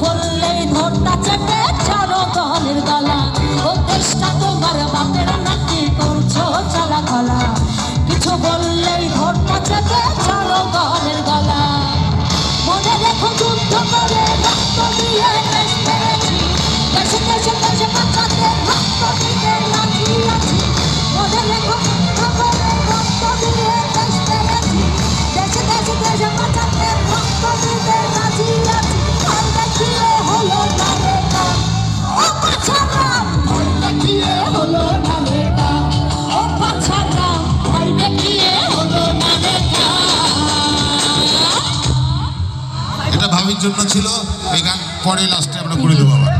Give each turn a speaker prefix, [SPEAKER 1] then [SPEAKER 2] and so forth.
[SPEAKER 1] ধরলে ধরটা চেপে ছাড়ো দলের গলা। ও দেশটা তোমার বাপের নাকি করছ চালা কিছু বললেই ধরটা
[SPEAKER 2] চেপে ভাবির জন্য ছিল এই গান পরে লাস্টে আমরা করে দেবো আবার।